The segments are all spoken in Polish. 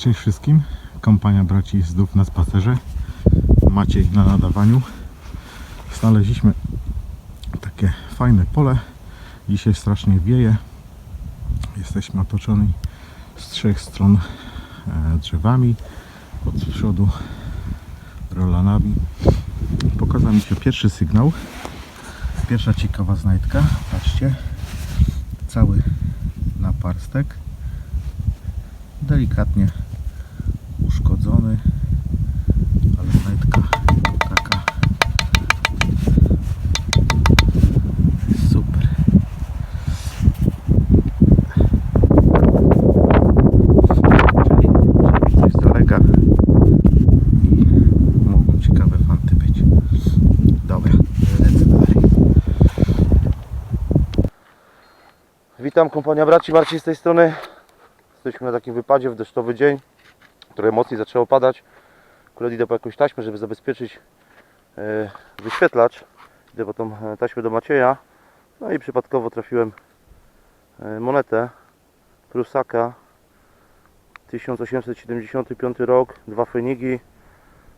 Cześć wszystkim, kompania braci zdów na spacerze, Maciej na nadawaniu. Znaleźliśmy takie fajne pole, dzisiaj strasznie wieje, jesteśmy otoczeni z trzech stron e, drzewami, od przodu rolanami. Pokazał mi się pierwszy sygnał, pierwsza ciekawa znajdka, patrzcie, cały naparstek, delikatnie uszkodzony, ale znajdka taka super. Czyli, czyli coś zalega i mogą ciekawe fanty być. Dobra, lecę dalej. Witam kompania braci Marcin z tej strony. Jesteśmy na takim wypadzie w deszczowy dzień, trochę mocniej zaczęło padać. Akurat idę po jakąś taśmę, żeby zabezpieczyć e, wyświetlacz. Idę po tą e, taśmę do Macieja. No i przypadkowo trafiłem e, monetę Prusaka 1875 rok, dwa fenigi.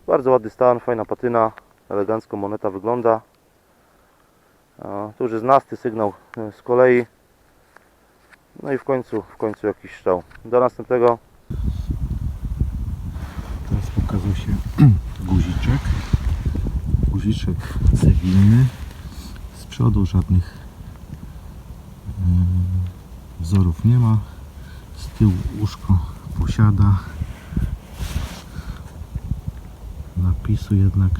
Bardzo ładny stan, fajna patyna, elegancko moneta wygląda. To już jest nasty sygnał z kolei. No i w końcu, w końcu jakiś strzał. Do następnego. Teraz pokazał się guziczek. Guziczek cywilny. Z przodu żadnych wzorów nie ma. Z tyłu łóżko posiada. Napisu jednak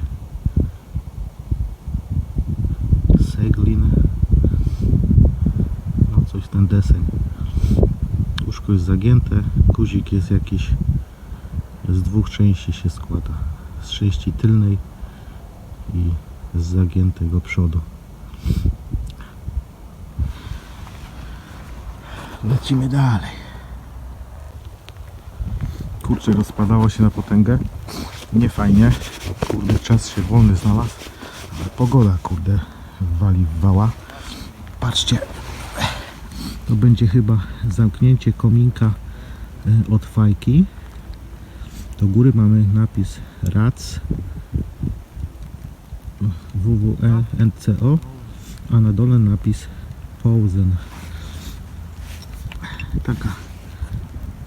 Seglin. No coś ten deseń. Łóżko jest zagięte. Guzik jest jakiś z dwóch części się składa. Z części tylnej i z zagiętego przodu. Lecimy dalej. Kurczę, rozpadało się na potęgę. Nie fajnie. Kurde, czas się wolny znalazł. Ale pogoda, kurde, wali w wała. Patrzcie. To będzie chyba zamknięcie kominka y, od fajki. Do góry mamy napis RAC WWE NCO, a na dole napis Pausen. Taka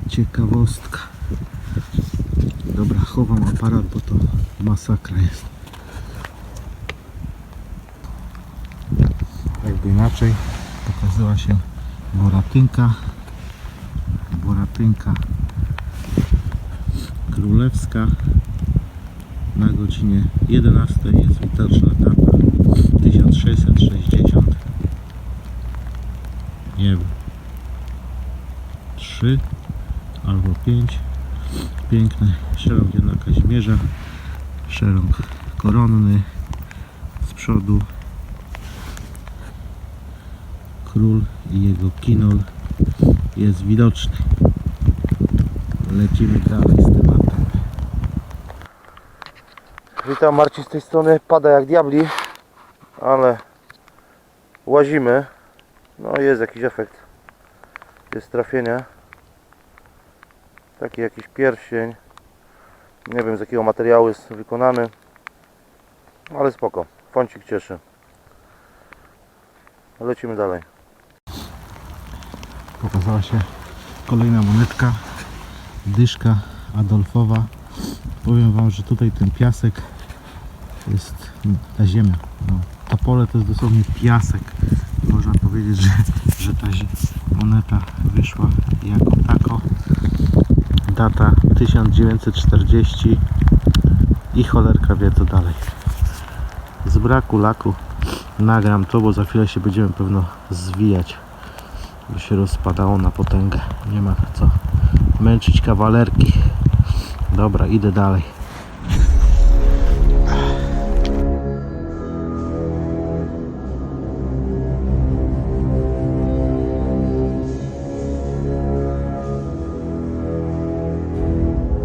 ciekawostka. Dobra, chowam aparat, bo to masakra jest. Jakby inaczej pokazała się boratynka. Boratynka królewska. Na godzinie 11 jest widoczna data 1660 nie wiem. 3 albo 5 piękny szerok jedna Kazimierza. Szerok koronny. Z przodu król i jego kinol jest widoczny lecimy dalej z tematem Witam Marcin z tej strony. Pada jak diabli, ale łazimy. No jest jakiś efekt. Jest trafienie. Taki jakiś pierścień. Nie wiem z jakiego materiału jest wykonany. Ale spoko. Fącik cieszy. Lecimy dalej. Pokazała się kolejna monetka dyszka Adolfowa. Powiem wam, że tutaj ten piasek jest mm, ta ziemia no, to pole to jest dosłownie piasek. Można powiedzieć, że, że ta moneta wyszła jako tako. Data 1940 i cholerka wie co dalej. Z braku laku nagram to, bo za chwilę się będziemy pewno zwijać by się rozpadało na potęgę. Nie ma co męczyć kawalerki. Dobra, idę dalej.